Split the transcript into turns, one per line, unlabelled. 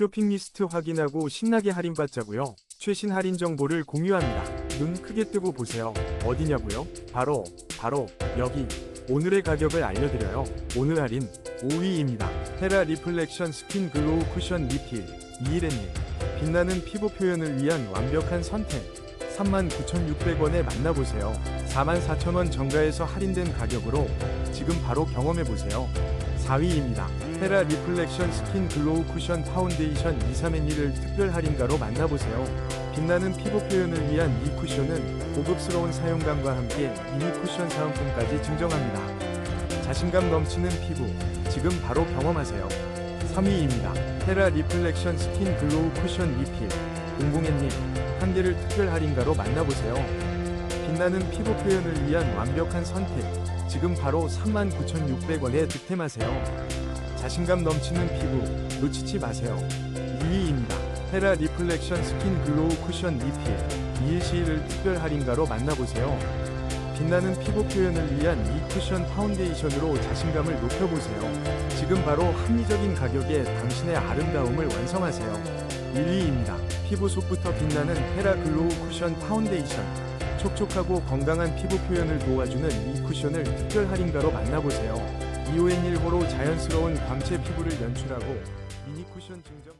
쇼핑 리스트 확인하고 신나게 할인받자고요. 최신 할인 정보를 공유합니다. 눈 크게 뜨고 보세요. 어디냐고요? 바로 바로 여기. 오늘의 가격을 알려드려요. 오늘 할인 5위입니다. 테라 리플렉션 스킨 글로우 쿠션 리필 2일엔 1. 빛나는 피부 표현을 위한 완벽한 선택. 39,600원에 만나보세요. 44,000원 정가에서 할인된 가격으로 지금 바로 경험해보세요. 4위입니다. 테라 리플렉션 스킨 글로우 쿠션 파운데이션 2, 3엔 1을 특별 할인가로 만나보세요. 빛나는 피부 표현을 위한 이 쿠션은 고급스러운 사용감과 함께 미니 쿠션 사은품까지 증정합니다. 자신감 넘치는 피부, 지금 바로 경험하세요. 3위입니다. 테라 리플렉션 스킨 글로우 쿠션 리필 00햇님 한 개를 특별 할인가로 만나보세요. 빛나는 피부 표현을 위한 완벽한 선택, 지금 바로 39,600원에 득템하세요. 자신감 넘치는 피부, 놓치지 마세요. 2위입니다. 테라 리플렉션 스킨 글로우 쿠션 리필 2일 시일을 특별 할인가로 만나보세요. 빛나는 피부 표현을 위한 이 쿠션 파운데이션으로 자신감을 높여보세요. 지금 바로 합리적인 가격에 당신의 아름다움을 완성하세요. 1위입니다. 피부 속부터 빛나는 테라 글로우 쿠션 파운데이션. 촉촉하고 건강한 피부 표현을 도와주는 이 쿠션을 특별 할인가로 만나보세요. 2호엔 1호로 자연스러운 광채 피부를 연출하고 미니 쿠션 증정